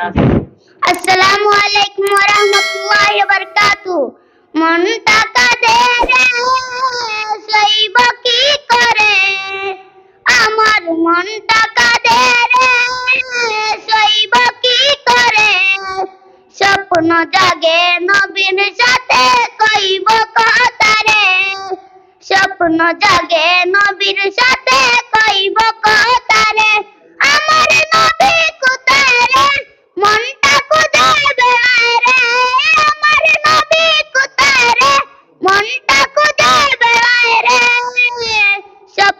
আসসালামু আলাইকুম ওয়া রাহমাতুল্লাহি ওয়া বারাকাতু মনটা কাঁদে রে সইব কি করে আমার মনটা কাঁদে রে সইব কি করে স্বপ্ন জাগে নবীর সাথে কইব কথা রে স্বপ্ন জাগে নবীর সাথে কইব কথা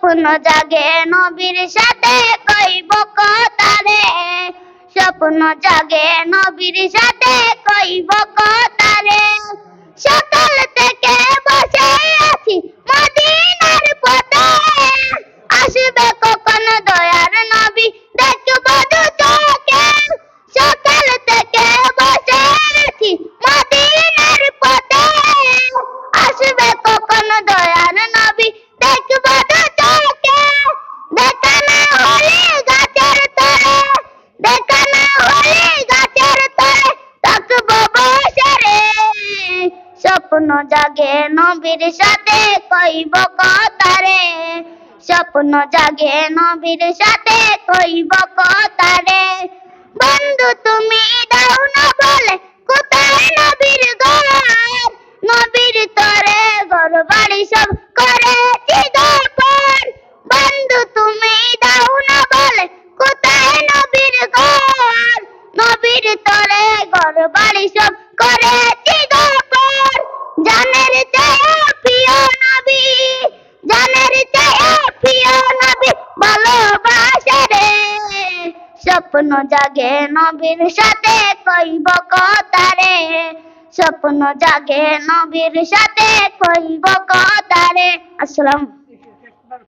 স্বপ্ন জাগে নবীর সাথে কইব কথা রে স্বপ্ন জাগে নবীর সাথে কইব কথা রে স্বপ্ন জাগে নবীর সাথে, কইব কথা রে স্বপ্ন জাগে নবীর সাথে, কইব কথা রে বন্ধু, তুমি দাও না বলে, কোথায় নবীর ঘর? নবীর তরে ঘর বাড়ি সব করেছি সব করেছি দরবার জানের চেয়ে প্রিয় নবী, জানের চেয়ে প্রিয় নবী, ভালোবাসে রে। স্বপ্ন জাগে নবীর সাথে, কইব স্বপ্ন জাগে নবীর সাথে, কইব আসসালাম